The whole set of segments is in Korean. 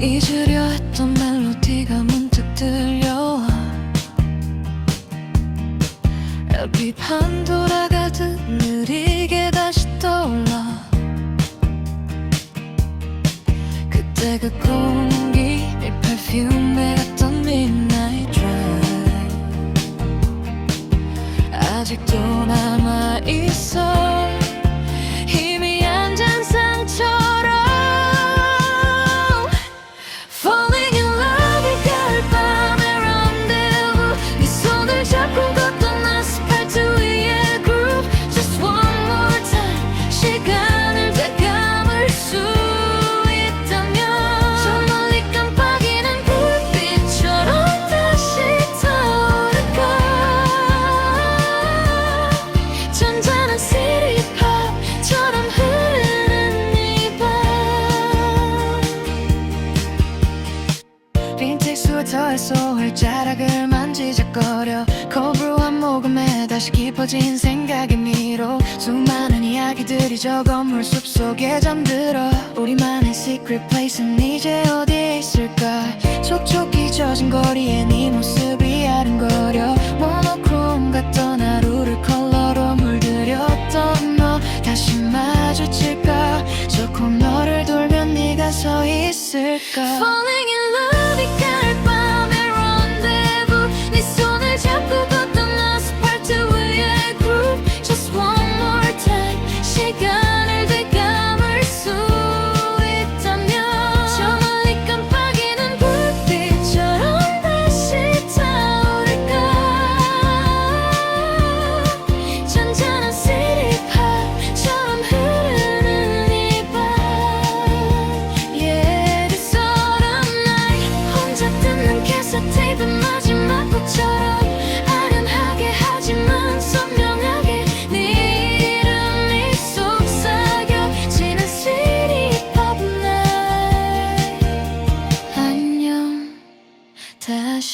잊으려 했던 멜로디가 문득 들려와. LP판 돌아가듯 느리게 다시 떠올라. 그때 그 공기 이 perfume 같던 drive 스웨터에서 활자락을 만지작거려 코브루한 모금에 다시 깊어진 생각의 미로 수많은 이야기들이 저 건물 숲속에 잠들어 우리만의 secret place는 이제 어디에 있을까? 촉촉히 젖은 거리에 네 모습이 아른거려 모노크롬 같던 하루를 컬러로 물들였던 너 다시 마주칠까? 저 코너를 돌면 네가 서 있을까? Falling in love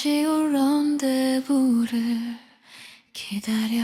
다시 올 런데부를 기다려